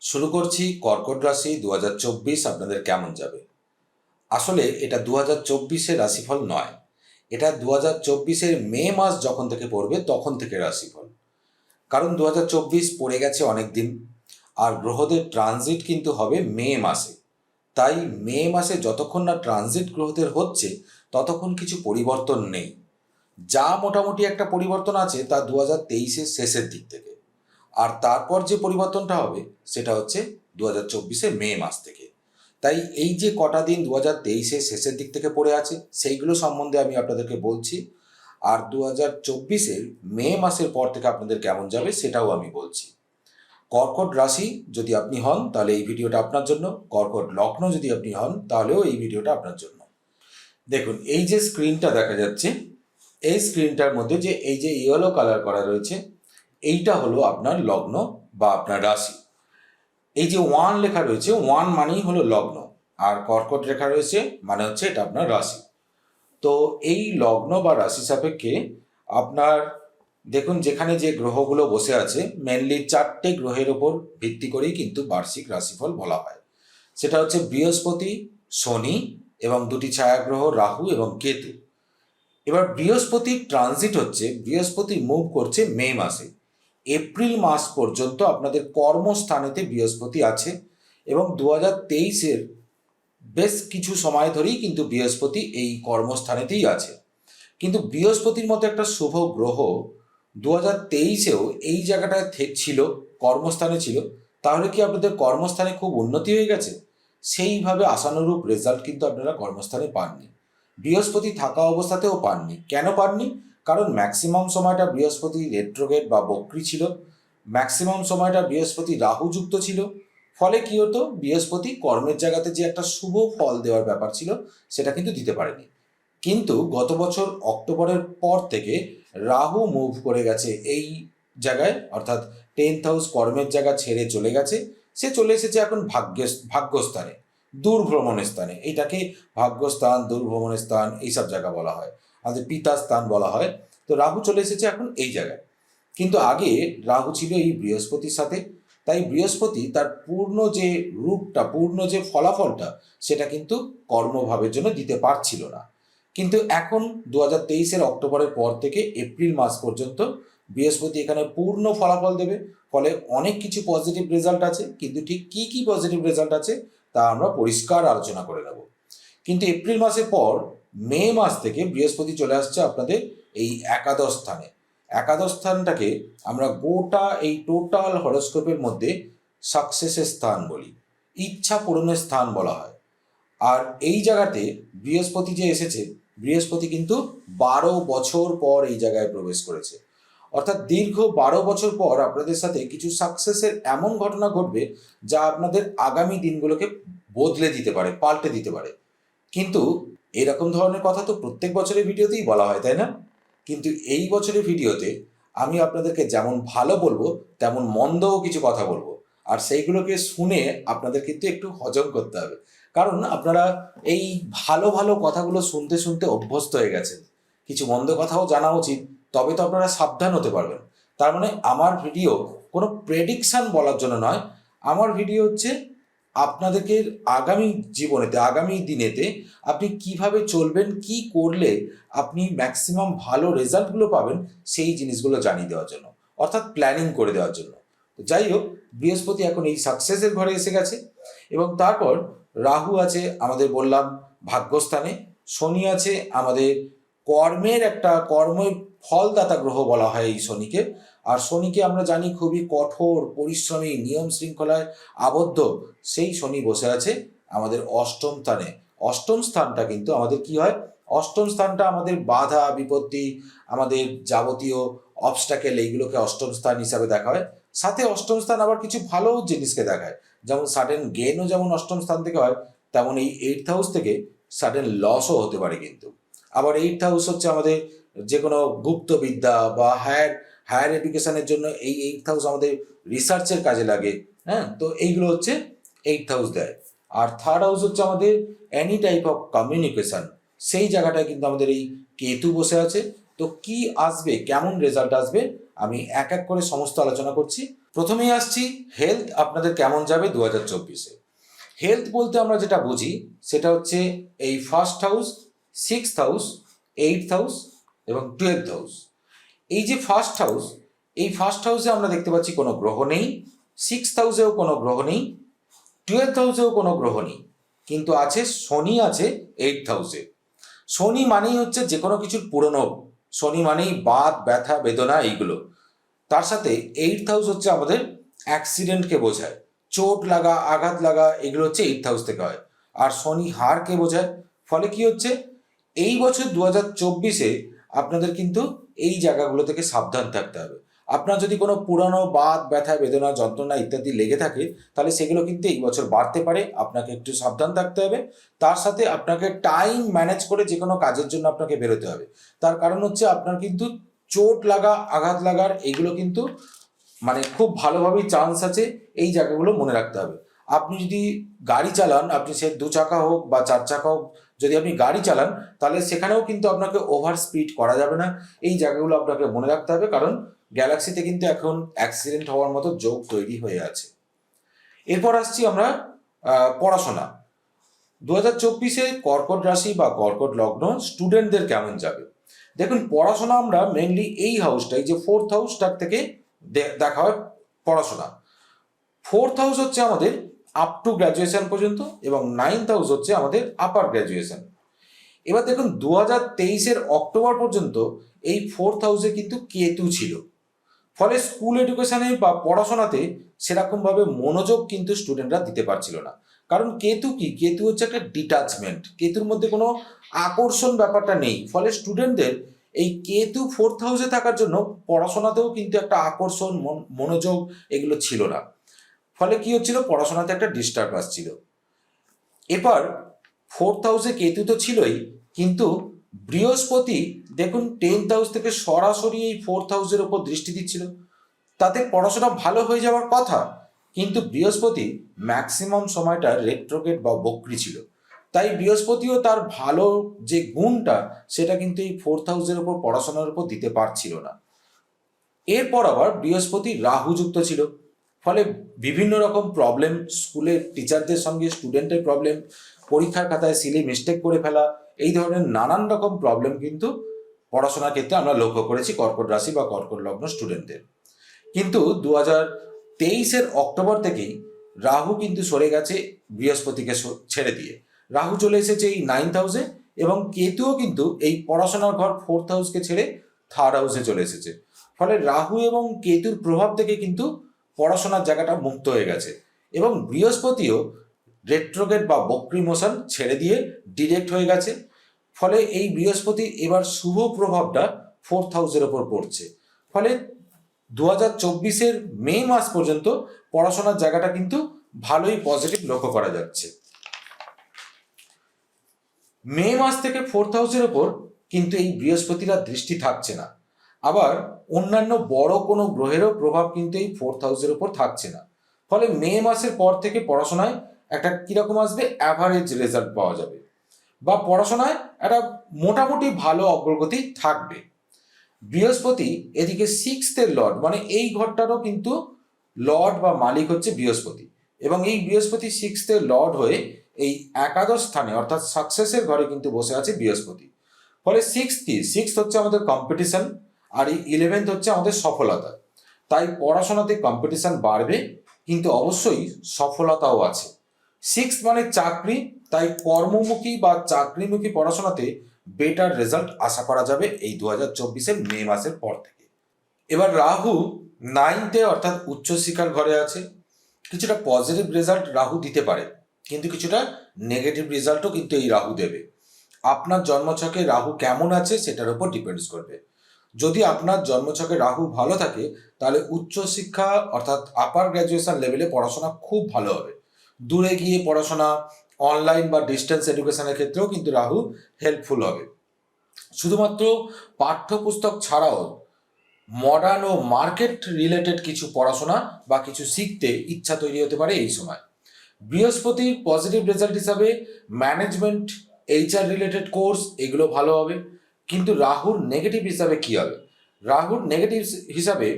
শুরু করছি কর্কট রাশি দু হাজার চব্বিশ, আপনাদের কেমন যাবে? আসলে এটা দু হাজার রাশিফল নয়। এটা দু হাজার মে মাস যখন থেকে পড়বে, তখন থেকে রাশিফল। কারণ দু হাজার চব্বিশ পড়ে গেছে অনেক দিন আর গ্রহদের ট্রানজিট কিন্তু হবে মে মাসে। তাই মে মাসে যতক্ষণ না ট্রানজিট গ্রহদের হচ্ছে, ততক্ষণ কিছু পরিবর্তন নেই। যা মোটামুটি একটা পরিবর্তন আছে, তা দু হাজার শেষের দিক থেকে। আর তারপর যে পরিবর্তনটা হবে, সেটা হচ্ছে দু হাজার চব্বিশের মে মাস থেকে। তাই এই যে কটা দিন দু হাজার তেইশের শেষের দিক থেকে পড়ে আছে, সেইগুলো সম্বন্ধে আমি আপনাদেরকে বলছি। আর দু হাজার চব্বিশের মে মাসের পর থেকে আপনাদের কেমন যাবে, সেটাও আমি বলছি। কর্কট রাশি যদি আপনি হন, তাহলে এই ভিডিওটা আপনার জন্য। কর্কট লগ্ন যদি আপনি হন, তাহলেও এই ভিডিওটা আপনার জন্য। দেখুন, এই যে স্ক্রিনটা দেখা যাচ্ছে, এই স্ক্রিনটার মধ্যে যে, এই যে ইয়েলো কালার করা রয়েছে এইটা হলো আপনার লগ্ন বা আপনার রাশি। এই যে ওয়ান লেখা রয়েছে ওয়ান মানেই হলো লগ্ন। আর কর্কট লেখা রয়েছে মানে হচ্ছে এটা আপনার রাশি। তো এই লগ্ন বা রাশি সাপেক্ষে আপনার, দেখুন যেখানে যে গ্রহগুলো বসে আছে মেনলি চারটে গ্রহের ওপর ভিত্তি করেই কিন্তু বার্ষিক রাশিফল বলা হয়। সেটা হচ্ছে বৃহস্পতি, শনি এবং দুটি ছায়াগ্রহ রাহু এবং কেতু। এবার বৃহস্পতির ট্রানজিট হচ্ছে, বৃহস্পতি মুভ করছে মে মাসে। এপ্রিল মাস পর্যন্ত আপনাদের কর্মস্থানেতে বৃহস্পতি আছে এবং দু হাজার তেইশের বেশ কিছু সময় ধরেই কিন্তু বৃহস্পতি এই কর্মস্থানেতেই আছে। কিন্তু বৃহস্পতির মতো একটা শুভ গ্রহ দু হাজার তেইশেও এই জায়গাটায় ছিল, কর্মস্থানে ছিল, তাহলে কি আপনাদের কর্মস্থানে খুব উন্নতি হয়ে গেছে? সেইভাবে আশানুরূপ রেজাল্ট কিন্তু আপনারা কর্মস্থানে পাননি। বৃহস্পতি থাকা অবস্থাতেও পাননি। কেন পাননি? কারণ ম্যাক্সিমাম সময়টা বৃহস্পতি রেট্রোগেট বা বক্রি ছিল। ম্যাক্সিমাম সময়টা বৃহস্পতি রাহুযুক্ত ছিল। ফলে কি হতো? বৃহস্পতি কর্মের জায়গাতে যে একটা শুভ ফল দেওয়ার ব্যাপার ছিল, সেটা কিন্তু দিতে পারেনি। কিন্তু গত বছর অক্টোবরের পর থেকে রাহু মুভ করে গেছে এই জায়গায়, অর্থাৎ টেন্থ হাউস কর্মের জায়গা ছেড়ে চলে গেছে। সে চলে এসেছে এখন ভাগ্য ভাগ্যস্থানে, দূরভ্রমণের স্থানে। এইটাকে ভাগ্যস্থান, দূরভ্রমণের স্থান, এইসব জায়গা বলা হয়। আমাদের পিতা স্থান বলা হয়। তো রাহু চলে এসেছে এখন এই জায়গায়। কিন্তু আগে রাহু ছিল এই বৃহস্পতির সাথে। তাই বৃহস্পতি তার পূর্ণ যে রূপটা, পূর্ণ যে ফলাফলটা, সেটা কিন্তু কর্মভাবের জন্য দিতে পারছিল না। কিন্তু এখন দু হাজার তেইশের অক্টোবরের পর থেকে এপ্রিল মাস পর্যন্ত বৃহস্পতি এখানে পূর্ণ ফলাফল দেবে। ফলে অনেক কিছু পজিটিভ রেজাল্ট আছে। কিন্তু ঠিক কি কি পজিটিভ রেজাল্ট আছে, তা আমরা পরিষ্কার আলোচনা করে নেব। কিন্তু এপ্রিল মাসের পর মে মাস থেকে বৃহস্পতি চলে আসছে আপনাদের এই একাদশ স্থানে। একাদশ স্থানটাকে আমরা গোটা এই টোটাল হরস্কোপের মধ্যে সাকসেসের স্থান বলি। ইচ্ছা পূরণের স্থান বলা হয়। আর এই জায়গাতে বৃহস্পতি যে এসেছে, বৃহস্পতি কিন্তু বারো বছর পর এই জায়গায় প্রবেশ করেছে। অর্থাৎ দীর্ঘ বারো বছর পর আপনাদের সাথে কিছু সাকসেসের এমন ঘটনা ঘটবে যা আপনাদের আগামী দিনগুলোকে বদলে দিতে পারে, পাল্টে দিতে পারে। কিন্তু এরকম ধরনের কথা তো প্রত্যেক বছরের ভিডিওতেই বলা হয়, তাই না? কিন্তু এই বছরের ভিডিওতে আমি আপনাদেরকে যেমন ভালো বলব, তেমন মন্দও কিছু কথা বলব। আর সেইগুলোকে শুনে আপনাদের কিন্তু একটু হজম করতে হবে। কারণ আপনারা এই ভালো ভালো কথাগুলো শুনতে শুনতে অভ্যস্ত হয়ে গেছেন। কিছু মন্দ কথাও জানা উচিত, তবে তো আপনারা সাবধান হতে পারবেন। তার মানে আমার ভিডিও কোনো প্রেডিকশান বলার জন্য নয়। আমার ভিডিও হচ্ছে আপনাদেরকে আগামী জীবনেতে, আগামী দিনেতে আপনি কীভাবে চলবেন, কি করলে আপনি ম্যাক্সিমাম ভালো রেজাল্টগুলো পাবেন, সেই জিনিসগুলো জানিয়ে দেওয়ার জন্য, অর্থাৎ প্ল্যানিং করে দেওয়ার জন্য। যাই হোক, বৃহস্পতি এখন এই সাকসেসের ঘরে এসে গেছে এবং তারপর রাহু আছে আমাদের বললাম ভাগ্যস্থানে, শনি আছে আমাদের কর্মের একটা কর্মের ফলদাতা গ্রহ বলা হয় এই শনিকে। আর শনিকে আমরা জানি খুবই কঠোর, পরিশ্রমী, নিয়ম শৃঙ্খলায় আবদ্ধ। সেই শনি বসে আছে আমাদের অষ্টম স্থানে। অষ্টম স্থানটা কিন্তু আমাদের কি হয়? অষ্টম স্থানটা আমাদের বাধা, বিপত্তি, আমাদের যাবতীয় অবস্টাকেল এইগুলোকে অষ্টম স্থান হিসাবে দেখা হয়। সাথে অষ্টম স্থান আবার কিছু ভালো জিনিসকে দেখায়। যেমন সাডেন গেনও যেমন অষ্টম স্থান থেকে হয়, তেমন এই এইট হাউস থেকে সাডেন লসও হতে পারে কিন্তু। আবার এইট হাউস হচ্ছে আমাদের যে কোনো গুপ্তবিদ্যা বা হায়ার হায়ার এডুকেশনের জন্য এই এইট হাউস আমাদের রিসার্চের কাজে লাগে হ্যাঁ? তো এইগুলো হচ্ছে এইট হাউস দেয়। আর থার্ড হাউস হচ্ছে আমাদের এনি টাইপ অফ কমিউনিকেশন সেই জায়গাটায় কিন্তু আমাদের এই কেতু বসে আছে। তো কি আসবে, কেমন রেজাল্ট আসবে, আমি এক এক করে সমস্ত আলোচনা করছি। প্রথমেই আসছি হেলথ আপনাদের কেমন যাবে দু হাজার চব্বিশে? হেলথ বলতে আমরা যেটা বুঝি, সেটা হচ্ছে এই first house sixth house eight house এবং টুয়েলথ হাউস এই যে ফার্স্ট হাউস এই ফার্স্ট হাউসে আমরা দেখতে পাচ্ছি কোনো গ্রহ নেই সিক্সথ হাউসেও কোনো গ্রহ নেই টুয়েলথ হাউসেও কোনো গ্রহ নেই, কিন্তু আছে শনি আছে এইট হাউসে শনি মানেই হচ্ছে যে কোনো কিছুর পুরনো, শনি মানেই বাদ, ব্যথা, বেদনা, এইগুলো। তার সাথে এইট হাউস হচ্ছে আমাদের অ্যাক্সিডেন্টকে বোঝায়, চোট লাগা, আঘাত লাগা, এগুলো হচ্ছে এইট হাউস থেকে হয়। আর শনি হারকে বোঝায়, ফলে কি হচ্ছে? এই বছর দু হাজার চব্বিশে আপনাদের কিন্তু এই জায়গাগুলো থেকে সাবধান থাকতে হবে। আপনার যদি কোনো পুরানো বাদ ব্যথা, বেদনা, যন্ত্রণা ইত্যাদি লেগে থাকে, তাহলে সেগুলো কিন্তু এই বছর বাড়তে পারে, আপনাকে একটু সাবধান থাকতে হবে। তার সাথে আপনাকে টাইম ম্যানেজ করে যে কোনো কাজের জন্য আপনাকে বেরোতে হবে। তার কারণ হচ্ছে আপনার কিন্তু চোট লাগা, আঘাত লাগার এগুলো কিন্তু মানে খুব ভালোভাবেই চান্স আছে এই জায়গাগুলো মনে রাখতে হবে। আপনি যদি গাড়ি চালান, আপনি সে দু চাকা হোক বা চার চাকা হোক যদি আপনি গাড়ি চালান, তাহলে সেখানেও কিন্তু আপনাকে ওভার স্পিড করা যাবে না। এই জায়গাগুলো আপনাকে মনে রাখতে হবে, কারণ গ্যালাক্সিতে কিন্তু এখন অ্যাক্সিডেন্ট হওয়ার মতো যোগ তৈরি হয়ে আছে। এরপর আসছি আমরা পড়াশোনা। দু হাজার চব্বিশে কর্কট রাশি বা কর্কট লগ্ন স্টুডেন্টদের কেমন যাবে? দেখুন, পড়াশোনা আমরা মেনলি এই হাউসটাই যে ফোর্থ হাউসটার থেকে দেখা হয় পড়াশোনা। ফোর্থ হাউস হচ্ছে আমাদের আপ টু গ্র্যাজুয়েশন পর্যন্ত এবং নাইন্থ হাউস হচ্ছে আমাদের আপার গ্র্যাজুয়েশন এবার দেখুন দু হাজার তেইশের অক্টোবর পর্যন্ত এই ফোর্থ হাউসে কিন্তু কেতু ছিল। ফলে স্কুল এডুকেশনে বা পড়াশোনাতে সেরকমভাবে মনোযোগ কিন্তু স্টুডেন্টরা দিতে পারছিল না। কারণ কেতু কি? কেতু হচ্ছে একটা ডিটাচমেন্ট কেতুর মধ্যে কোনো আকর্ষণ ব্যাপারটা নেই। ফলে স্টুডেন্টদের এই কেতু ফোর্থ হাউসে থাকার জন্য পড়াশোনাতেও কিন্তু একটা আকর্ষণ, মন- মনোযোগ এগুলো ছিল না। ফলে কি হচ্ছিল? পড়াশোনাতে একটা ডিস্টার্ব আসছিল এবার ফোর্থ হাউসে কেতু তো ছিলই, কিন্তু বৃহস্পতি দেখুন টেন্থ হাউস থেকে সরাসরি এই ফোর্থ হাউসের ওপর দৃষ্টি দিচ্ছিল। তাতে পড়াশোনা ভালো হয়ে যাওয়ার কথা, কিন্তু বৃহস্পতি ম্যাক্সিমাম সময়টা রেট্রোগেট বা বক্রি ছিল। তাই বৃহস্পতিও তার ভালো যে গুণটা, সেটা কিন্তু এই ফোর্থ হাউসের ওপর পড়াশোনার উপর দিতে পারছিল না। এরপর আবার বৃহস্পতি রাহু যুক্ত ছিল। ফলে বিভিন্ন রকম প্রবলেম স্কুলের টিচারদের সঙ্গে স্টুডেন্টের প্রবলেম পরীক্ষার খাতায় সিলি মিস্টেক করে ফেলা, এই ধরনের নানান রকম প্রবলেম কিন্তু পড়াশোনার ক্ষেত্রে আমরা লক্ষ্য করেছি কর্কট রাশি বা কর্কট লগ্ন স্টুডেন্টদের কিন্তু দু হাজার তেইশের অক্টোবর থেকেই রাহু কিন্তু সরে গেছে বৃহস্পতিকে ছেড়ে দিয়ে। রাহু চলে এসেছে এই নাইন্থ হাউসে এবং কেতুও কিন্তু এই পড়াশোনার ঘর ফোর্থ হাউসকে ছেড়ে থার্ড হাউসে চলে এসেছে। ফলে রাহু এবং কেতুর প্রভাব থেকে কিন্তু পড়াশোনার জায়গাটা মুক্ত হয়ে গেছে। এবং বৃহস্পতিও রেট্রোগেট বা বক্রি মোশন ছেড়ে দিয়ে ডিরেক্ট হয়ে গেছে। ফলে এই বৃহস্পতি এবার শুভ প্রভাবটা ফোর্থ হাউসের ওপর পড়ছে। ফলে দু হাজার চব্বিশের মে মাস পর্যন্ত পড়াশোনার জায়গাটা কিন্তু ভালোই পজিটিভ লক্ষ্য করা যাচ্ছে। মে মাস থেকে ফোর্থ হাউসের ওপর কিন্তু এই বৃহস্পতিরা দৃষ্টি থাকছে না। আবার অন্যান্য বড় কোনো গ্রহেরও প্রভাব কিন্তু এই ফোর্থ হাউসের ওপর থাকছে না। ফলে মে মাসের পর থেকে পড়াশোনায় একটা কীরকম আসবে অ্যাভারেজ রেজাল্ট পাওয়া যাবে বা পড়াশোনায় একটা মোটামুটি ভালো অগ্রগতি থাকবে। বৃহস্পতি এদিকে সিক্সথের লর্ড মানে এই ঘরটারও কিন্তু লর্ড বা মালিক হচ্ছে বৃহস্পতি এবং এই বৃহস্পতি সিক্সথের লর্ড হয়ে এই একাদশ স্থানে অর্থাৎ সাকসেসের ঘরে কিন্তু বসে আছে বৃহস্পতি। ফলে সিক্স কি? সিক্স হচ্ছে আমাদের কম্পিটিশন আর এই ইলেভেন্থ হচ্ছে আমাদের সফলতা। তাই পড়াশোনাতে কম্পিটিশন বাড়বে, কিন্তু অবশ্যই সফলতাও আছে। সিক্স মানে চাকরি, তাই কর্মমুখী বা চাকরিমুখী পড়াশোনাতে বেটার রেজাল্ট আশা করা যাবে এই দু হাজার চব্বিশের মে মাসের পর থেকে। এবার রাহু নাইনথে অর্থাৎ উচ্চশিক্ষার ঘরে আছে। কিছুটা পজিটিভ রেজাল্ট রাহু দিতে পারে, কিন্তু কিছুটা নেগেটিভ রেজাল্টও কিন্তু এই রাহু দেবে। আপনার জন্মছকে রাহু কেমন আছে সেটার উপর ডিপেন্ডস করবে। যদি আপনার জন্মছকে রাহু ভালো থাকে, তাহলে উচ্চশিক্ষা অর্থাৎ আপার গ্র্যাজুয়েশন লেভেলে পড়াশোনা খুব ভালো হবে। দূরে গিয়ে পড়াশোনা অনলাইন বা ডিস্টেন্স এডুকেশনের ক্ষেত্রেও কিন্তু রাহু হেল্পফুল হবে। শুধুমাত্র পাঠ্যপুস্তক ছাড়াও মডার্ন ও মার্কেট রিলেটেড কিছু পড়াশোনা বা কিছু শিখতে ইচ্ছা তৈরি হতে পারে এই সময়। বৃহস্পতির পজিটিভ রেজাল্ট হিসাবে ম্যানেজমেন্ট এইচআর রিলেটেড কোর্স এগুলো ভালো হবে। কিন্তু রাহুর নেগেটিভ হিসাবে কি হবে? রাহুর নেগেটিভ হিসাবে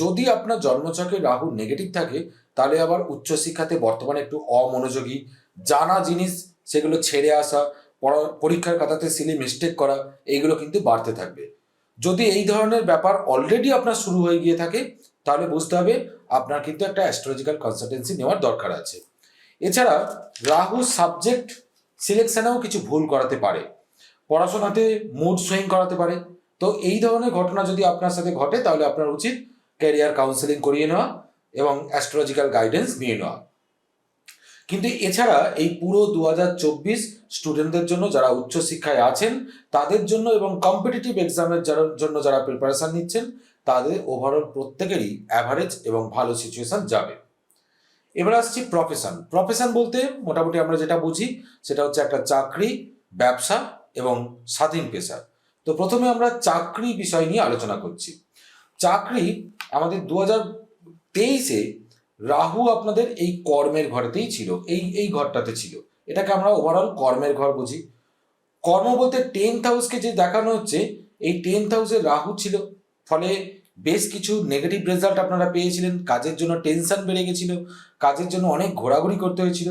যদি আপনার জন্মছকে রাহু নেগেটিভ থাকে, তাহলে আবার উচ্চশিক্ষাতে বর্তমানে একটু অমনোযোগী, জানা জিনিস সেগুলো ছেড়ে আসা পরীক্ষার খাতাতে সিলি মিস্টেক করা, এইগুলো কিন্তু বাড়তে থাকবে। যদি এই ধরনের ব্যাপার অলরেডি আপনার শুরু হয়ে গিয়ে থাকে, তাহলে বুঝতে হবে আপনার কিন্তু একটা অ্যাস্ট্রোলজিক্যাল কনসালটেন্সি নেওয়ার দরকার আছে। এছাড়া রাহু সাবজেক্ট সিলেকশনেও কিছু ভুল করাতে পারে। পড়াশোনাতে মুড সুইং করাতে পারে। তো এই ধরনের ঘটনা যদি আপনার সাথে ঘটে, তাহলে আপনার উচিত ক্যারিয়ার কাউন্সেলিং করিয়ে নেওয়া এবং অ্যাস্ট্রোলজিক্যাল গাইডেন্স নিয়ে নেওয়া। কিন্তু এছাড়া এই পুরো দু হাজার চব্বিশ স্টুডেন্টদের জন্য যারা উচ্চশিক্ষায় আছেন, তাদের জন্য এবং কম্পিটিটিভ এক্সামের জন্য যারা প্রিপারেশন নিচ্ছেন, তাদের ওভারঅল প্রত্যেকেরই অ্যাভারেজ এবং ভালো সিচুয়েশন যাবে। এবার আসছি প্রফেশন প্রফেশন বলতে মোটামুটি আমরা যেটা বুঝি, সেটা হচ্ছে একটা চাকরি, ব্যবসা এবং স্বাধীন পেশা। তো প্রথমে আমরা চাকরি বিষয় নিয়ে আলোচনা করছি। চাকরি আমাদের দু হাজার তেইশে রাহু আপনাদের এই কর্মের ঘরেতেই ছিল, এই এই ঘরটাতে ছিল। এটাকে আমরা ওভারঅল কর্মের ঘর বুঝি। কর্ম বলতে টেন্থ হাউসকে যে দেখানো হচ্ছে, এই টেন্থ হাউসে রাহু ছিল। ফলে বেশ কিছু নেগেটিভ রেজাল্ট আপনারা পেয়েছিলেন। কাজের জন্য টেনশন বেড়ে গেছিল, কাজের জন্য অনেক ঘোরাঘুরি করতে হয়েছিল।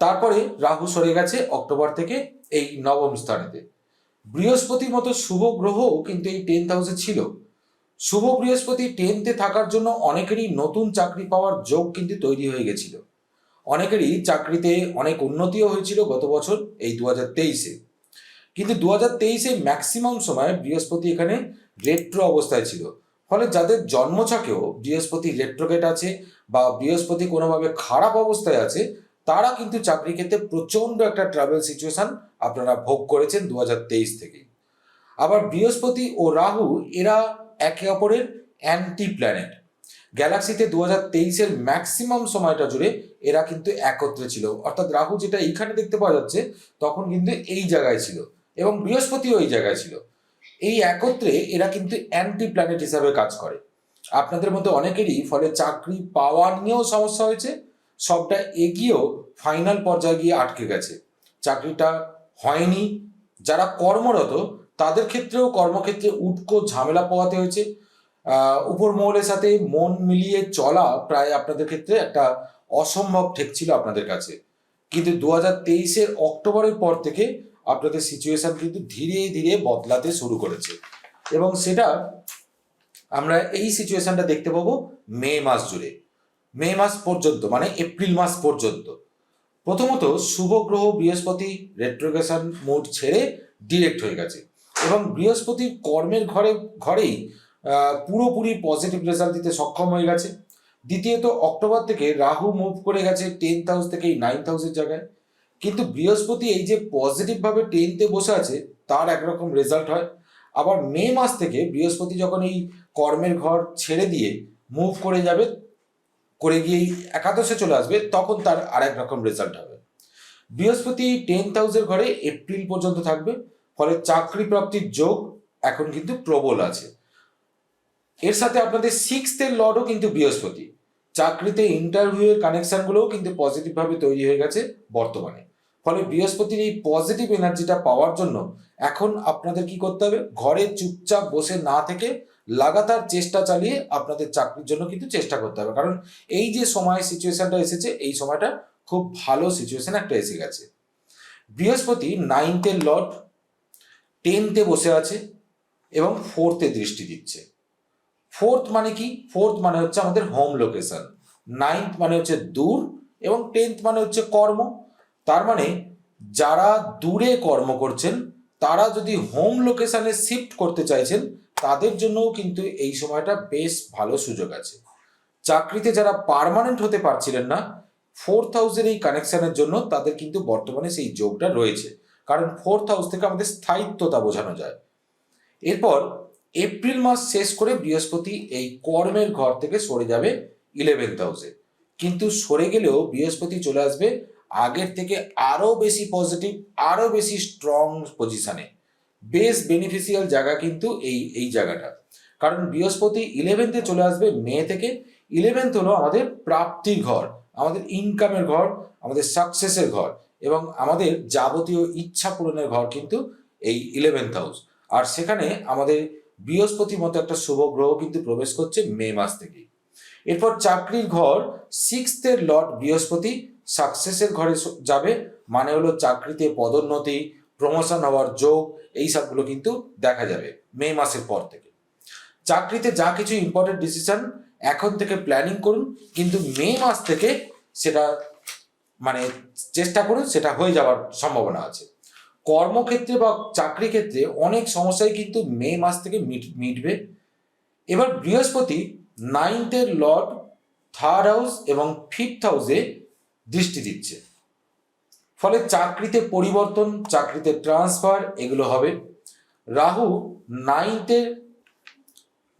তারপরে রাহু সরে গেছে অক্টোবর থেকে এই নবম স্থানেতে। বৃহস্পতির মতো শুভ গ্রহও কিন্তু এই টেন্থ হাউসে ছিল। শুভ বৃহস্পতি টেন্থে থাকার জন্য অনেকেরই নতুন চাকরি পাওয়ার যোগ কিন্তু তৈরি হয়ে গেছিল। অনেকেরই চাকরিতে অনেক উন্নতিও হয়েছিল গত বছর, এই দু হাজার তেইশে। কিন্তু দু হাজার তেইশে ম্যাক্সিমাম সময় বৃহস্পতি এখানে রেট্রো অবস্থায় ছিল। ফলে যাদের জন্মছকেও বৃহস্পতি রেট্রোগেট আছে বা বৃহস্পতি কোনোভাবে খারাপ অবস্থায় আছে তারা কিন্তু চাকরি ক্ষেত্রে প্রচণ্ড একটা ট্রাভেল সিচুয়েশন আপনারা ভোগ করেছেন দু হাজার তেইশ থেকে। আবার বৃহস্পতি ও রাহু এরা একে অপরের অ্যান্টি প্ল্যানেট গ্যালাক্সিতে দু হাজার তেইশের ম্যাক্সিমাম সময়টা জুড়ে এরা কিন্তু একত্রে ছিল। অর্থাৎ রাহু যেটা এইখানে দেখতে পাওয়া যাচ্ছে, তখন কিন্তু এই জায়গায় ছিল এবং বৃহস্পতিও এই জায়গায় ছিল। এই একত্রে এরা কিন্তু অ্যান্টি প্ল্যানেট হিসাবে কাজ করে। আপনাদের মধ্যে অনেকেরই ফলে চাকরি পাওয়া নিয়েও সমস্যা হয়েছে সবটা এগিয়েও ফাইনাল পর্যায়ে গিয়ে আটকে গেছে। চাকরিটা হয়নি। যারা কর্মরত, তাদের ক্ষেত্রেও কর্মক্ষেত্রে উটকো ঝামেলা পোহাতে হয়েছে। উপর মহলের সাথে মন মিলিয়ে চলা প্রায় আপনাদের ক্ষেত্রে একটা অসম্ভব ঠেকছিল আপনাদের কাছে। কিন্তু দু হাজার তেইশের অক্টোবরের পর থেকে আপনাদের সিচুয়েশন কিন্তু ধীরে ধীরে বদলাতে শুরু করেছে। এবং সেটা আমরা এই সিচুয়েশনটা দেখতে পাবো মে মাস জুড়ে। মে মাস পর্যন্ত মানে এপ্রিল মাস পর্যন্ত। প্রথমত, শুভ গ্রহ বৃহস্পতি রেট্রোগেশন মোড ছেড়ে ডিরেক্ট হয়ে গেছে এবং বৃহস্পতি কর্মের ঘরে, ঘরেই পুরোপুরি পজিটিভ রেজাল্ট দিতে সক্ষম হয়ে গেছে। দ্বিতীয়ত, অক্টোবর থেকে রাহু মুভ করে গেছে টেন্থ হাউস থেকে এই নাইন্থ হাউসের জায়গায়। কিন্তু বৃহস্পতি এই যে পজিটিভভাবে টেন্থে বসে আছে, তার একরকম রেজাল্ট হয়। আবার মে মাস থেকে বৃহস্পতি যখন এই কর্মের ঘর ছেড়ে দিয়ে মুভ করে যাবে করে গিয়ে এই একাদশে চলে আসবে, তখন তার আরেক রকম রেজাল্ট হবে। বৃহস্পতি টেন্থ হাউসের ঘরে এপ্রিল পর্যন্ত থাকবে, ফলে চাকরি প্রাপ্তির যোগ এখন কিন্তু প্রবল আছে। এর সাথে আপনাদের সিক্সথের লর্ডও কিন্তু বৃহস্পতি। চাকরিতে ইন্টারভিউয়ের কানেকশনগুলোও কিন্তু পজিটিভভাবে তৈরি হয়ে গেছে বর্তমানে। ফলে বৃহস্পতির এই পজিটিভ এনার্জিটা পাওয়ার জন্য এখন আপনাদের কি করতে হবে? ঘরে চুপচাপ বসে না থেকে লাগাতার চেষ্টা চালিয়ে আপনাদের চাকরির জন্য কিন্তু চেষ্টা করতে হবে। কারণ এই যে সময় সিচুয়েশনটা এসেছে, এই সময়টা খুব ভালো সিচুয়েশন একটা এসে গেছে। বৃহস্পতি নাইনথের লর্ড টেনতে বসে আছে এবং ফোর্থে দৃষ্টি দিচ্ছে। ফোর্থ মানে কি? ফোর্থ মানে হচ্ছে আমাদের হোম লোকেশন নাইন্থ মানে হচ্ছে দূর এবং টেন্থ মানে হচ্ছে কর্ম। তার মানে যারা দূরে কর্ম করছেন, তারা যদি হোম লোকেশনে শিফট করতে চাইছেন তাদের জন্যও কিন্তু এই সময়টা বেশ ভালো সুযোগ আছে। চাকরিতে যারা পার্মানেন্ট হতে পারছিলেন না ফোর্থ হাউসের এই কানেকশনের জন্য তাদের কিন্তু বর্তমানে সেই যোগটা রয়েছে। কারণ ফোর্থ হাউস থেকে আমাদের স্থায়িত্বতা বোঝানো যায়। এরপর এপ্রিল মাস শেষ করে বৃহস্পতি এই কর্মের ঘর থেকে সরে যাবে ইলেভেন্থ হাউসে কিন্তু সরে গেলেও বৃহস্পতি চলে আসবে আগের থেকে আরও বেশি পজিটিভ আরও বেশি স্ট্রং পজিশনে বেশ বেনিফিশিয়াল জায়গা কিন্তু এই এই জায়গাটা। কারণ বৃহস্পতি ইলেভেন্থে চলে আসবে মে থেকে। ইলেভেন্থ হলো আমাদের প্রাপ্তির ঘর, আমাদের ইনকামের ঘর, আমাদের সাকসেসের ঘর এবং আমাদের যাবতীয় ইচ্ছা পূরণের ঘর কিন্তু এই ইলেভেন্থ হাউস আর সেখানে আমাদের বৃহস্পতি মতো একটা শুভ গ্রহ কিন্তু প্রবেশ করছে মে মাস থেকে এরপর চাকরির ঘর সিক্সথের লর্ড বৃহস্পতি সাকসেসের ঘরে যাবে মানে হলো চাকরিতে পদোন্নতি প্রমোশন হওয়ার যোগ এই সবগুলো কিন্তু দেখা যাবে মে মাসের পর থেকে। চাকরিতে যা কিছু ইম্পর্টেন্ট ডিসিশন এখন থেকে প্ল্যানিং করুন, কিন্তু মে মাস থেকে সেটা মানে চেষ্টা করুন, সেটা হয়ে যাওয়ার সম্ভাবনা আছে। কর্মক্ষেত্রে বা চাকরি ক্ষেত্রে অনেক সমস্যাই কিন্তু মে মাস থেকে মিট- মিটবে। এবার বৃহস্পতি নাইনথের লর্ড থার্ড হাউস এবং ফিফথ হাউসে দৃষ্টি দিচ্ছে। ফলে চাকরিতে পরিবর্তন, চাকরিতে ট্রান্সফার এগুলো হবে। রাহু নাইনথের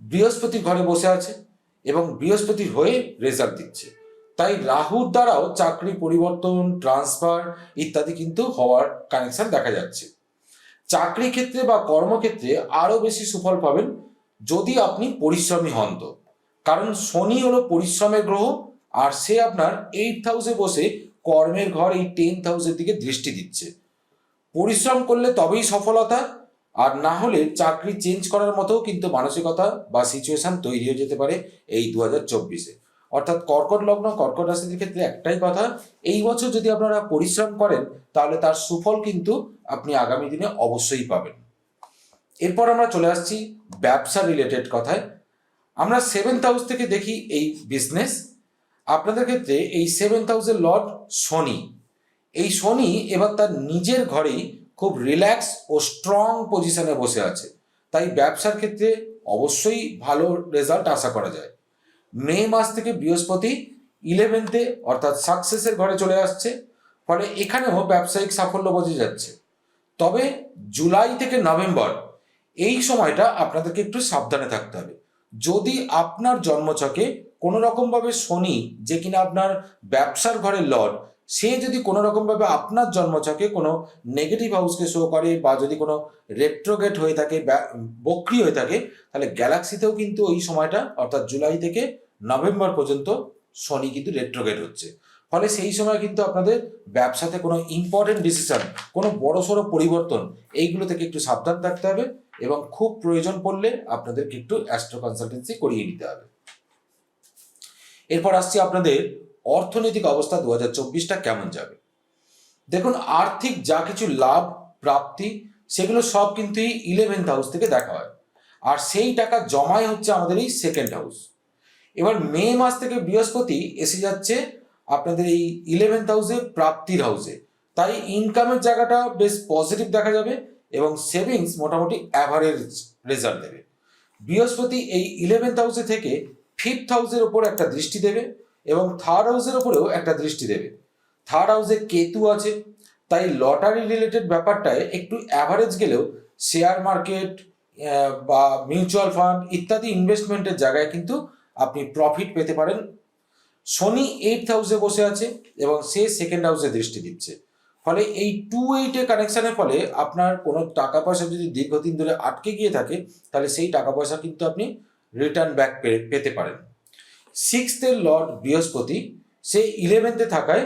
বৃহস্পতির ঘরে বসে আছে এবং বৃহস্পতির হয়ে রেজাল্ট দিচ্ছে। তাই রাহুর দ্বারাও চাকরি পরিবর্তন ট্রান্সফার ইত্যাদি কিন্তু হওয়ার কানেকশন দেখা যাচ্ছে। চাকরি ক্ষেত্রে বা কর্মক্ষেত্রে আরও বেশি সুফল পাবেন যদি আপনি পরিশ্রমী হন তো। কারণ শনি হলো পরিশ্রমের গ্রহ, আর সে আপনার এইট হাউসে বসে কর্মের ঘর এই টেন্থ হাউসের দিকে দৃষ্টি দিচ্ছে। পরিশ্রম করলে তবেই সফলতা, আর না হলে চাকরি চেঞ্জ করার মতো কিন্তু মানসিকতা বা সিচুয়েশন তৈরি হয়ে যেতে পারে এই দু হাজার চব্বিশে। অর্থাৎ কর্কট লগ্ন, কর্কট রাশির ক্ষেত্রে একটাই কথা, এই বছর যদি আপনারা পরিশ্রম করেন, তাহলে তার সুফল কিন্তু আপনি আগামী দিনে অবশ্যই পাবেন। এরপর আমরা চলে আসছি ব্যবসা রিলেটেড কথায়। আমরা সেভেন্থ হাউস থেকে দেখি এই বিজনেস আপনাদের ক্ষেত্রে এই সেভেন্থ হাউসের লর্ড শনি। এই শনি এবার তার নিজের ঘরেই খুব রিল্যাক্স ও স্ট্রং পজিশনে বসে আছে। তাই ব্যবসার ক্ষেত্রে অবশ্যই ভালো রেজাল্ট আশা করা যায়। মে মাস থেকে বৃহস্পতি ইলেভেন্থে অর্থাৎ সাকসেসের ঘরে চলে আসছে। ফলে এখানেও ব্যবসায়িক সাফল্য বোঝা যাচ্ছে। তবে জুলাই থেকে নভেম্বর, এই সময়টা আপনাদেরকে একটু সাবধানে থাকতে হবে। যদি আপনার জন্মছকে কোনো রকমভাবে শনি যে কিনা আপনার ব্যবসার ঘরের লর্ড, সে যদি কোনো রকমভাবে আপনার জন্মছকে কোনো নেগেটিভ হাউসকে শো করে বা যদি কোনো রেট্রোগেট হয়ে থাকে বক্রি হয়ে থাকে, তাহলে গ্যালাক্সিতেও কিন্তু ওই সময়টা, অর্থাৎ জুলাই থেকে নভেম্বর পর্যন্ত শনি কিন্তু রেট্রোগেট হচ্ছে। ফলে সেই সময় কিন্তু আপনাদের ব্যবসাতে কোনো ইম্পর্টেন্ট ডিসিশন কোনো বড়সড় পরিবর্তন, এইগুলো থেকে একটু সাবধান থাকতে হবে এবং খুব প্রয়োজন পড়লে আপনাদেরকে একটু অ্যাস্ট্রো কনসালটেন্সি করিয়ে নিতে হবে। এরপর আসছি আপনাদের অর্থনৈতিক অবস্থা দু হাজার চব্বিশটা কেমন যাবে? দেখুন, আর্থিক যা কিছু লাভ, প্রাপ্তি, সেগুলো সব কিন্তু এই ইলেভেন্থ হাউস থেকে দেখা হয়। আর সেই টাকা জমাই হচ্ছে আমাদের এই সেকেন্ড হাউস এবার মে মাস থেকে বৃহস্পতি এসে যাচ্ছে আপনাদের এই ইলেভেন্থ হাউসে প্রাপ্তির হাউসে তাই ইনকামের জায়গাটা বেশ পজিটিভ দেখা যাবে এবং সেভিংস মোটামুটি অ্যাভারেজ রেজাল্ট দেবে। বৃহস্পতি এই ইলেভেন্থ হাউসে থেকে ফিফথ হাউসের ওপর একটা দৃষ্টি দেবে এবং থার্ড হাউসের ওপরেও একটা দৃষ্টি দেবে। থার্ড হাউসে কেতু আছে, তাই লটারি রিলেটেড ব্যাপারটায় একটু অ্যাভারেজ গেলেও শেয়ার মার্কেট বা মিউচুয়াল ফান্ড ইত্যাদি ইনভেস্টমেন্টের জায়গায় কিন্তু আপনি প্রফিট পেতে পারেন। শনি এইট হাউসে বসে আছে এবং সে সেকেন্ড হাউসে দৃষ্টি দিচ্ছে। ফলে এই টু এইটে কানেকশানের ফলে আপনার কোনো টাকা পয়সা যদি দীর্ঘদিন ধরে আটকে গিয়ে থাকে, তাহলে সেই টাকা পয়সা কিন্তু আপনি রিটার্ন ব্যাক পেতে পারেন। সিক্সথের লর্ড বৃহস্পতি, সে ইলেভেন্থে থাকায়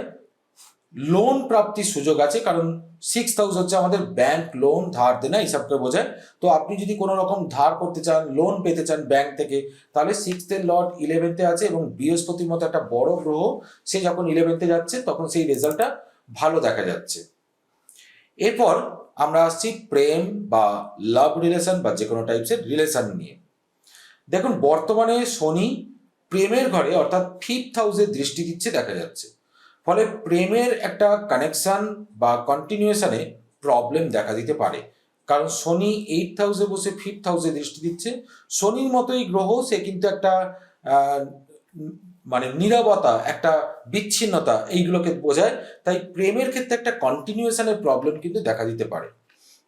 লোন প্রাপ্তির সুযোগ আছে, কারণ সিক্স হাউস হচ্ছে আমাদের ব্যাংক লোন ধার দেনা এইসবকে বোঝায়। তো আপনি যদি কোনো রকম ধার করতে চান লোন পেতে চান ব্যাংক থেকে, তাহলে সিক্সথের লর্ড ইলেভেন্থে আছে এবং বৃহস্পতির মতো একটা বড় গ্রহ, সে যখন ইলেভেন্থে যাচ্ছে, তখন সেই রেজাল্টটা ভালো দেখা যাচ্ছে। এরপর আমরা আসছি প্রেম বা লাভ রিলেশন বা যে কোনো টাইপসের রিলেশন নিয়ে। দেখুন, বর্তমানে শনি প্রেমের ঘরে, অর্থাৎ ফিফথ হাউসে দৃষ্টি দিচ্ছে, দেখা যাচ্ছে। ফলে প্রেমের একটা কানেকশান বা কন্টিনিউশনে প্রবলেম দেখা দিতে পারে। কারণ শনি এইট হাউসে বসে ফিফথ হাউসে দৃষ্টি দিচ্ছে। শনির মতোই গ্রহ, সে কিন্তু একটা মানে নিরবতা, একটা বিচ্ছিন্নতা, এইগুলোকে বোঝায়। তাই প্রেমের ক্ষেত্রে একটা কন্টিনিউশনের প্রবলেম কিন্তু দেখা দিতে পারে।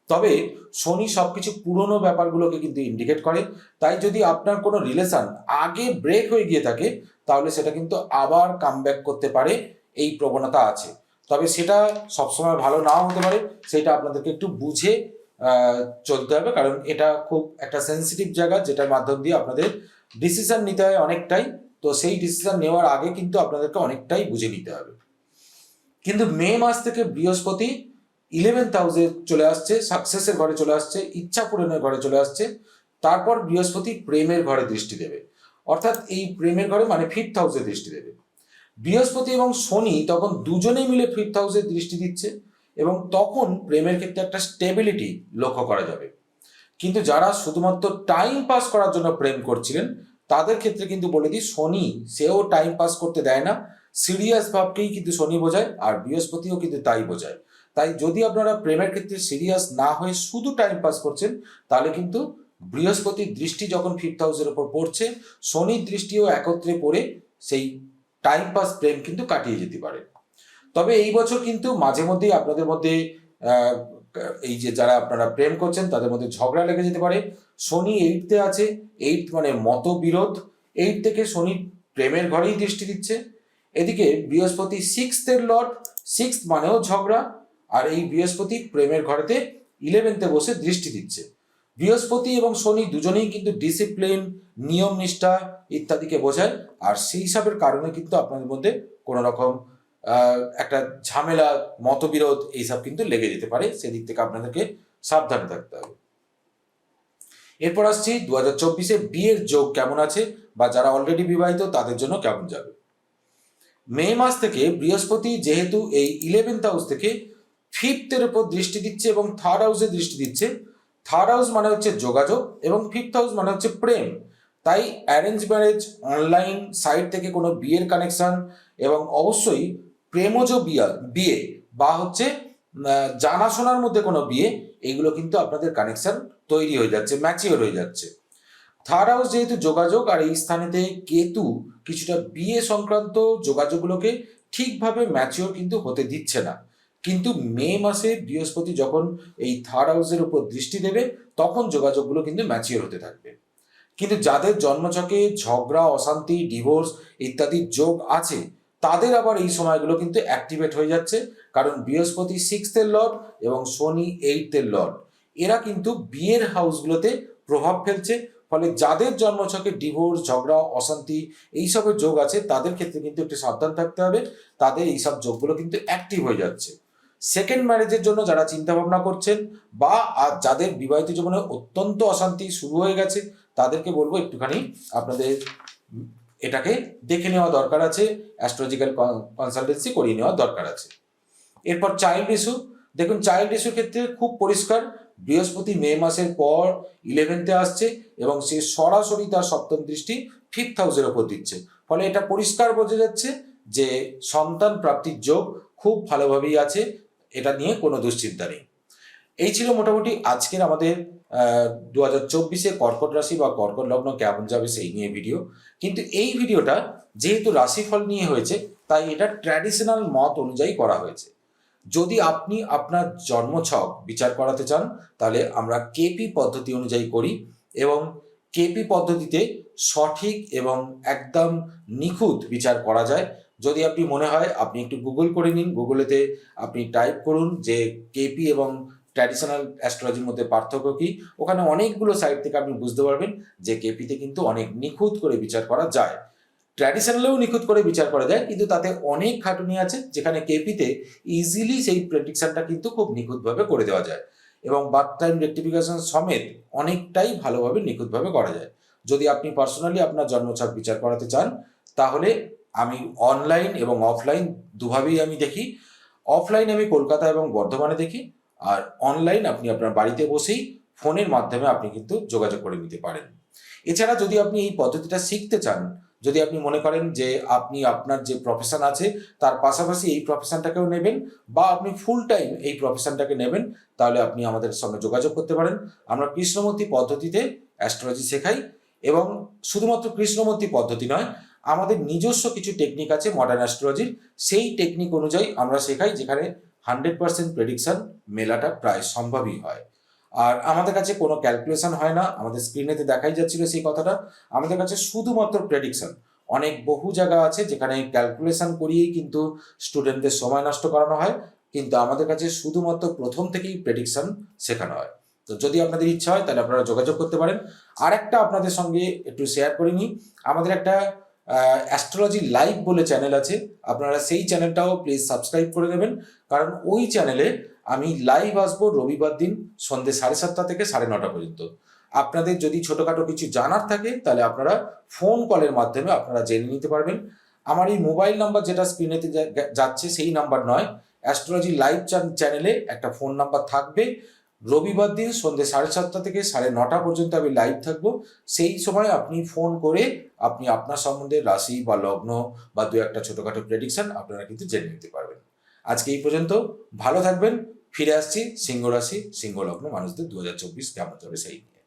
তবে শনি সবকিছু পুরনো ব্যাপারগুলোকে কিন্তু ইন্ডিকেট করে। তাই যদি আপনার কোনো রিলেশন আগে ব্রেক হয়ে গিয়ে থাকে, তাহলে সেটা কিন্তু আবার কাম করতে পারে, এই প্রবণতা আছে। তবে সেটা সবসময় ভালো নাও হতে পারে, সেটা আপনাদেরকে একটু বুঝে চলতে হবে। কারণ এটা খুব একটা সেন্সিটিভ জায়গা, যেটার মাধ্যম দিয়ে আপনাদের ডিসিশন নিতে হয় অনেকটাই। তো সেই ডিসিশন নেওয়ার আগে কিন্তু আপনাদেরকে অনেকটাই বুঝে নিতে হবে। কিন্তু মে মাস থেকে বৃহস্পতি ইলেভেন্থ হাউসে চলে আসছে, সাকসেসের ঘরে চলে আসছে ইচ্ছা পূরণের ঘরে চলে আসছে, তারপর বৃহস্পতি প্রেমের ঘরে দৃষ্টি দেবে। অর্থাৎ এই প্রেমের ঘরে মানে ফিফথ হাউসে দৃষ্টি দেবে। বৃহস্পতি এবং শনি তখন দুজনেই মিলে ফিফথ হাউসে দৃষ্টি দিচ্ছে এবং তখন প্রেমের ক্ষেত্রে একটা স্টেবিলিটি লক্ষ্য করা যাবে। কিন্তু যারা শুধুমাত্র টাইম পাস করার জন্য প্রেম করছিলেন, তাদের ক্ষেত্রে কিন্তু বলে দিই, শনি সেও টাইম পাস করতে দেয় না। সিরিয়াস ভাবকেই কিন্তু শনি বোঝায় আর বৃহস্পতিও কিন্তু তাই বোঝায়। তাই যদি আপনারা প্রেমের ক্ষেত্রে সিরিয়াস না হয়ে শুধু টাইম পাস করছেন, তাহলে কিন্তু বৃহস্পতির দৃষ্টি যখন ফিফথ হাউসের উপর পড়ছে, শনির দৃষ্টিও একত্রে পড়ে সেই টাইম পাস প্রেম কিন্তু কাটিয়ে যেতে পারে। তবে এই বছর কিন্তু মাঝে মধ্যেই আপনাদের মধ্যে এই যে যারা আপনারা প্রেম করছেন, তাদের মধ্যে ঝগড়া লেগে যেতে পারে। শনি এইটতে আছে এইট মানে মতবিরোধ। এইট থেকে শনি প্রেমের ঘরেই দৃষ্টি দিচ্ছে। এদিকে বৃহস্পতি সিক্সথের লর্ড সিক্স মানেও ঝগড়া। আর এই বৃহস্পতি প্রেমের ঘরেতে ইলেভেন্থে বসে দৃষ্টি দিচ্ছে। বৃহস্পতি এবং শনি দুজনেই কিন্তু ডিসিপ্লিন নিয়ম নিষ্ঠা ইত্যাদিকে বোঝায়, আর সেই হিসাবের কারণে কিন্তু আপনাদের মধ্যে কোনো রকম একটা ঝামেলা, মতবিরোধ এইসব কিন্তু লেগে যেতে পারে। সেদিক থেকে আপনাদেরকে সাবধানে থাকতে হবে। এরপর আসছি দু হাজার চব্বিশে বিয়ের যোগ কেমন আছে বা যারা অলরেডি বিবাহিত তাদের জন্য কেমন যাবে? মে মাস থেকে বৃহস্পতি যেহেতু এই ইলেভেন্থ হাউস থেকে ফিফথের উপর দৃষ্টি দিচ্ছে এবং থার্ড হাউসে দৃষ্টি দিচ্ছে। থার্ড হাউস মানে হচ্ছে যোগাযোগ এবং ফিফথ হাউস মানে হচ্ছে প্রেম। তাই অ্যারেঞ্জ ম্যারেজ অনলাইন সাইট থেকে কোনো বিয়ের কানেকশন এবং অবশ্যই প্রেমজ বিয়া, বিয়ে বা হচ্ছে জানাশোনার মধ্যে কোনো বিয়ে, এগুলো কিন্তু আপনাদের কানেকশন তৈরি হয়ে যাচ্ছে ম্যাচিওর হয়ে যাচ্ছে। থার্ড হাউস যেহেতু যোগাযোগ, আর এই স্থানেতে কেতু কিছুটা বিয়ে সংক্রান্ত যোগাযোগগুলোকে ঠিকভাবে ম্যাচিওর কিন্তু হতে দিচ্ছে না। কিন্তু মে মাসে বৃহস্পতি যখন এই থার্ড হাউসের উপর দৃষ্টি দেবে, তখন যোগাযোগগুলো কিন্তু ম্যাচিওর হতে থাকবে। কিন্তু যাদের জন্মছকে ঝগড়া, অশান্তি ডিভোর্স ইত্যাদি যোগ আছে, তাদের আবার এই সময়গুলো কিন্তু অ্যাক্টিভেট হয়ে যাচ্ছে। কারণ বৃহস্পতি সিক্সথের লর্ড এবং শনি এইটের লর্ড এরা কিন্তু বিয়ের হাউসগুলোতে প্রভাব ফেলছে। ফলে যাদের জন্মছকে ডিভোর্স ঝগড়া, অশান্তি এইসবের যোগ আছে, তাদের ক্ষেত্রে কিন্তু একটু সাবধান থাকতে হবে। তাদের এইসব যোগগুলো কিন্তু অ্যাক্টিভ হয়ে যাচ্ছে। সেকেন্ড ম্যারেজের জন্য যারা চিন্তা ভাবনা করছেন বা আর যাদের বিবাহিত জীবনে অত্যন্ত অশান্তি শুরু হয়ে গেছে, তাদেরকে বলব একটুখানি আপনাদের এটাকে দেখে নেওয়া দরকার আছে অ্যাস্ট্রোলজিক্যাল কনসালটেন্সি করিয়ে নেওয়া দরকার আছে। এরপর চাইল্ড ইস্যু দেখুন চাইল্ড ইস্যুর ক্ষেত্রে খুব পরিষ্কার, বৃহস্পতি মে মাসের পর ইলেভেন্থে আসছে এবং সে সরাসরি তার সপ্তম দৃষ্টি ফিফথ হাউসের ওপর দিচ্ছে। ফলে এটা পরিষ্কার বোঝা যাচ্ছে যে সন্তান প্রাপ্তির যোগ খুব ভালোভাবেই আছে এটা নিয়ে কোনো দুশ্চিন্তা নেই। এই ছিল মোটামুটি আজকের আমাদের দু হাজার চব্বিশে কর্কট রাশি বা কর্কট লগ্ন কেমন যাবে সেই নিয়ে ভিডিও কিন্তু এই ভিডিওটা যেহেতু রাশিফল নিয়ে হয়েছে, তাই এটা ট্র্যাডিশনাল মত অনুযায়ী করা হয়েছে। যদি আপনি আপনার জন্মছক বিচার করাতে চান, তাহলে আমরা কেপি পদ্ধতি অনুযায়ী করি এবং কেপি পদ্ধতিতে সঠিক এবং একদম নিখুঁত বিচার করা যায়। যদি আপনি মনে হয় আপনি একটু গুগল করে নিন গুগলেতে আপনি টাইপ করুন যে কেপি এবং ট্র্যাডিশনাল অ্যাস্ট্রোলজির মধ্যে পার্থক্য কি। ওখানে অনেকগুলো সাইট থেকে আপনি বুঝতে পারবেন যে কেপিতে কিন্তু অনেক নিখুঁত করে বিচার করা যায়। ট্র্যাডিশনালেও নিখুঁত করে বিচার করা যায়, কিন্তু তাতে অনেক খাটুনি আছে যেখানে কেপিতে ইজিলি সেই প্রেডিকশনটা কিন্তু খুব নিখুঁতভাবে করে দেওয়া যায় এবং বার্থ টাইম রেক্টিফিকেশন সমেত অনেকটাই ভালোভাবে নিখুঁতভাবে করা যায়। যদি আপনি পার্সোনালি আপনার জন্মছক বিচার করাতে চান, তাহলে আমি অনলাইন এবং অফলাইন দুভাবেই আমি দেখি। অফলাইন আমি কলকাতা এবং বর্ধমানে দেখি আর অনলাইন আপনি আপনার বাড়িতে বসেই ফোনের মাধ্যমে আপনি কিন্তু যোগাযোগ করে নিতে পারেন। এছাড়া যদি আপনি এই পদ্ধতিটা শিখতে চান, যদি আপনি মনে করেন যে আপনি আপনার যে প্রফেশন আছে, তার পাশাপাশি এই প্রফেশনটাকেও নেবেন বা আপনি ফুল টাইম এই প্রফেশনটাকে নেবেন, তাহলে আপনি আমাদের সঙ্গে যোগাযোগ করতে পারেন। আমরা কৃষ্ণমূর্তি পদ্ধতিতে অ্যাস্ট্রোলজি শেখাই এবং শুধুমাত্র কৃষ্ণমূর্তি পদ্ধতি নয় আমাদের নিজস্ব কিছু টেকনিক আছে মডার্ন অ্যাস্ট্রোলজির সেই টেকনিক অনুযায়ী আমরা শেখাই, যেখানে হান্ড্রেড পার্সেন্ট প্রেডিকশন মেলাটা প্রায় সম্ভবই হয়। আর আমাদের কাছে কোনো ক্যালকুলেশন হয় না, আমাদের স্ক্রিনেতে দেখাই যাচ্ছিল সেই কথাটা। আমাদের কাছে শুধুমাত্র প্রেডিকশন অনেক বহু জায়গা আছে যেখানে ক্যালকুলেশন করিয়েই কিন্তু স্টুডেন্টদের সময় নষ্ট করানো হয়, কিন্তু আমাদের কাছে শুধুমাত্র প্রথম থেকেই প্রেডিকশন শেখানো হয়। তো যদি আপনাদের ইচ্ছা হয়, তাহলে আপনারা যোগাযোগ করতে পারেন। আর একটা আপনাদের সঙ্গে একটু শেয়ার করে নিই। আমাদের একটা অ্যাস্ট্রোলজি লাইভ বলে চ্যানেল আছে। আপনারা সেই চ্যানেলটাও প্লিজ সাবস্ক্রাইব করে দেবেন কারণ ওই চ্যানেলে আমি লাইভ আসব রবিবার দিন সন্ধ্যে সাড়ে সাতটা থেকে সাড়ে নটা পর্যন্ত। আপনাদের যদি ছোটোখাটো কিছু জানার থাকে, তাহলে আপনারা ফোন কলের মাধ্যমে আপনারা জেনে নিতে পারবেন। আমার এই মোবাইল নাম্বার যেটা স্ক্রিনেতে যাচ্ছে সেই নাম্বার নয়। অ্যাস্ট্রোলজি লাইভ চ্যানেলে একটা ফোন নাম্বার থাকবে। রবিবার দিন সন্ধ্যে সাড়ে সাতটা থেকে সাড়ে নটা পর্যন্ত আমি লাইভ থাকব। সেই সময় আপনি ফোন করে আপনি আপনার সম্বন্ধে রাশি বা লগ্ন বা দু একটা ছোটোখাটো প্রেডিকশন আপনারা কিন্তু জেনে নিতে পারবেন। আজকে এই পর্যন্ত, ভালো থাকবেন, ফিরে আসছি, সিংহ রাশি, সিংহ লগ্ন, মানুষদের দু হাজার চব্বিশ কেমন যাবে সেই নিয়ে।